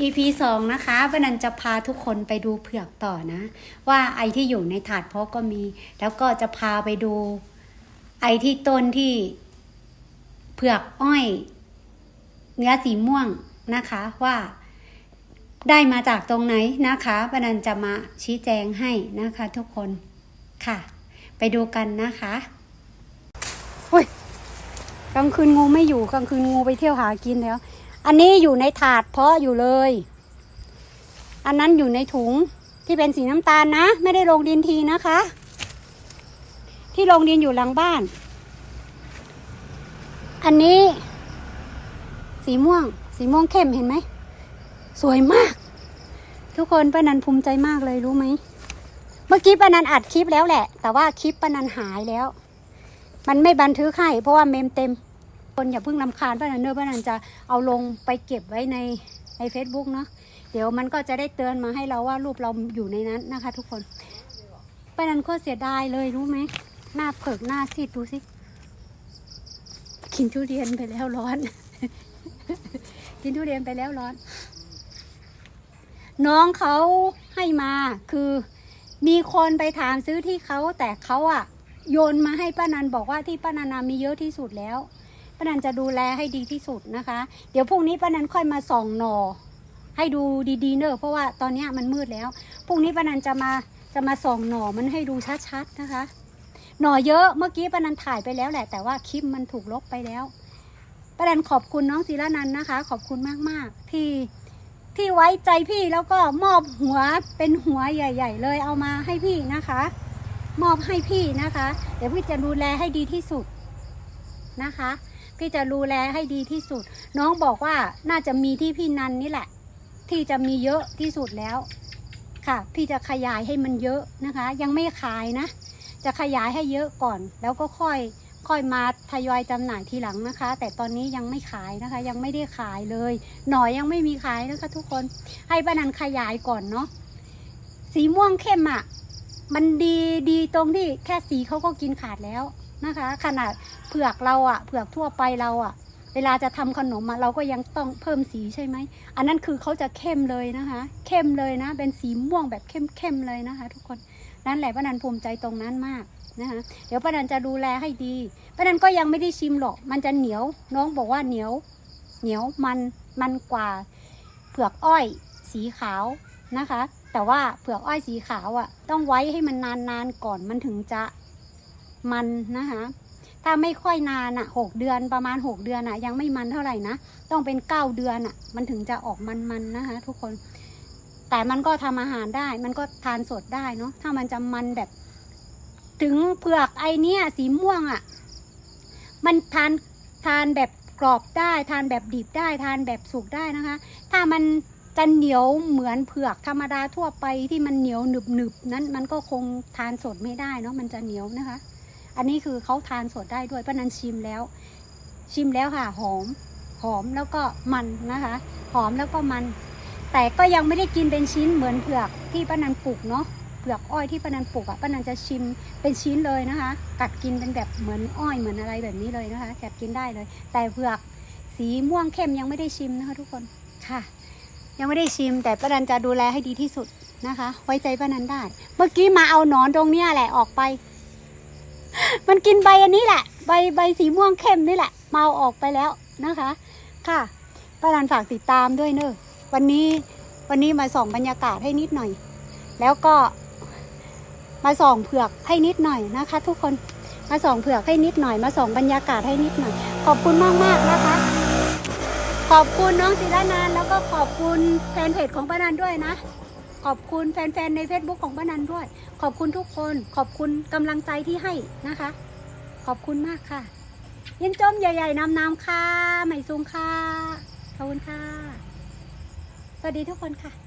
EP สองนะคะป้านันจะพาทุกคนไปดูเผือกต่อนะ ว่าไอที่อยู่ในถาดเพาะก็มี แล้วก็จะพาไปดู ไอที่ต้นที่เผือกอ้อย เนื้อสีม่วงนะคะว่าได้มาจากตรงไหนนะคะป้านันจะมาชี้แจงให้นะคะทุกคนค่ะ ไปดูกันนะคะอุ้ยกลางคืนงูไม่อยู่กลางคืนงูไปเที่ยวหากินแล้ว อันนี้อยู่ในถาดเพาะอยู่เลย อันนั้นอยู่ในถุงที่เป็นสีน้ำตาลนะ ไม่ได้ลงดินทีนะคะ ที่ลงดินอยู่หลังบ้าน อันนี้ สีม่วง สีม่วงเข้มเห็นไหม สวยมาก ทุกคนป้านันภูมิใจมากเลยรู้ไหม เมื่อกี้ป้านันอัดคลิปแล้วแหละ แต่ว่าคลิปป้านันหายแล้ว มันไม่บันทึกให้เพราะว่าเมมเต็ม คนอย่าเพิ่งลำคาญป้านันเนอร์ป้านันจะเอาลงไปเก็บไว้ในใน Facebook เนาะเดี๋ยวมันก็จะได้เตือนมาให้เราว่ารูปเราอยู่ในนั้นนะคะ ทุกคนป้านันก็เสียดายเลยรู้ไหมหน้าเผิกหน้าซีดดูสิกินทุเรียนไปแล้วร้อน กินทุเรียนไปแล้วร้อน น้องเขาให้มาคือมีคนไปถามซื้อที่เขาแต่เขาอะโยนมาให้ป้านันบอกว่าที่ป้านันนมีเยอะที่สุดแล้ว ป้านันจะดูแลให้ดีที่สุดนะคะ เดี๋ยวพรุ่งนี้ป้านันค่อยมาส่องหนอให้ดูดีๆเนอะเพราะว่าตอนนี้มันมืดแล้วพรุ่งนี้ป้านันจะมาจะมาส่องหนอมันให้ดูชัดๆนะคะ หน่อเยอะเมื่อกี้ป้านันถ่ายไปแล้วแหละ แต่ว่าคลิปมันถูกลบไปแล้วป้านันขอบคุณน้องศิรนันนะคะ ขอบคุณมากๆ ที่ที่ไว้ใจพี่แล้วก็มอบหัวเป็นหัวใหญ่ ๆ เลยเอามาให้พี่นะคะ มอบให้พี่นะคะ เดี๋ยวพี่จะดูแลให้ดีที่สุดนะคะ พี่จะดูแลให้ดีที่สุด น้องบอกว่าน่าจะมีที่พี่นันนี่แหละ ที่จะมีเยอะที่สุดแล้วค่ะ พี่จะขยายให้มันเยอะนะคะ ยังไม่ขายนะ จะขยายให้เยอะก่อน แล้วก็ค่อยค่อยมาทยอยจำหน่ายทีหลังนะคะ แต่ตอนนี้ยังไม่ขายนะคะ ยังไม่ได้ขายเลย หน่อยยังไม่มีขายนะคะ ทุกคนให้ป้านันขยายก่อนเนาะสีม่วงเข้มอะ่ะ มันดีดีตรงที่แค่สีเขาก็กินขาดแล้ว นะคะ ขนาดเผือกเราอะ่ะเผือกทั่วไปเราอะ่ะ เวลาจะทำขนมอะเราก็ยังต้องเพิ่มสีใช่ไหม อันนั้นคือเขาจะเข้มเลยนะคะ เข้มเลยนะ เป็นสีม่วงแบบเข้มๆเลยนะคะ ทุกคนนั่นแหละป้านันภูมิใจตรงนั้นมากนะคะเดี๋ยวป้านันจะดูแลให้ดีป้านันก็ยังไม่ได้ชิมหรอก มันจะเหนียวน้องบอกว่าเหนียว เหนียวมันมันกว่าเผือกอ้อยสีขาวนะคะ แต่ว่าเผือกอ้อยสีขาวอะ่ะต้องไว้ให้มันนานๆก่อนมันถึงจะ มันนะคะถ้าไม่ค่อยนานอะ่ะหกเดือนประมาณหกเดือนอะ่ะ ยังไม่มันเท่าไหร่นะต้องเป็นเก้าเดือนอะ่ะ มันถึงจะออกมันๆนะคะทุกคน แต่มันก็ทำอาหารได้ มันก็ทานสดได้เนาะถ้ามันจะมันแบบ ถึงเผือกไอเนี้ยสีม่วงอะ่ะ มันทานทานแบบกรอบได้ทานแบบดิบได้ทานแบบสุกได้นะคะ ถ้ามันจะเหนียวเหมือนเผือกธรรมดาทั่วไปที่มันเหนียวหนึบหนึบๆนั้นมันก็คงทานสดไม่ได้เนาะมันจะเหนียวนะคะ อันนี้คือเขาทานสดได้ด้วยป้านันชิมแล้ว ชิมแล้วค่ะหอมหอมแล้วก็มันนะคะ หอมแล้วก็มัน แต่ก็ยังไม่ได้กินเป็นชิ้นเหมือนเผือกที่ป้านันปลูกเนาะเผือกอ้อยที่ป้านันปลูกอะป้านันจะชิมเป็นชิ้นเลยนะคะ กัดกินเป็นแบบเหมือนอ้อยเหมือนอะไรแบบนี้เลยนะคะกัดกินได้เลย แต่เผือกสีม่วงเข้มยังไม่ได้ชิมนะคะ ทุกคนค่ะ ยังไม่ได้ชิม แต่ป้านันจะดูแลให้ดีที่สุดนะคะ ไว้ใจป้านันได้ เมื่อกี้มาเอาหนอนตรงเนี้ยแหละออกไป มันกินใบอันนี้แหละ ใบใบสีม่วงเข้มนี่แหละมาเอาออกไปแล้วนะคะ ค่ะป้านันฝากติดตามด้วยเนอะวันนี้วันนี้มาส่องบรรยากาศให้นิดหน่อย แล้วก็มาส่องเผือกให้นิดหน่อยนะคะ ทุกคนมาส่องเผือกให้นิดหน่อย มาส่องบรรยากาศให้นิดหน่อย ขอบคุณมากมากนะคะ ขอบคุณน้องศิรนันแล้วก็ขอบคุณแฟนเพจของป้านันด้วยนะ ขอบคุณแฟนๆใน Facebook ของป้านันด้วย ขอบคุณทุกคน ขอบคุณกำลังใจที่ให้นะคะ ขอบคุณมากค่ะ ยินจมใหญ่ๆนำๆค่ะใหม่ซุงค่ะ ขอบคุณค่ะ สวัสดีทุกคนค่ะ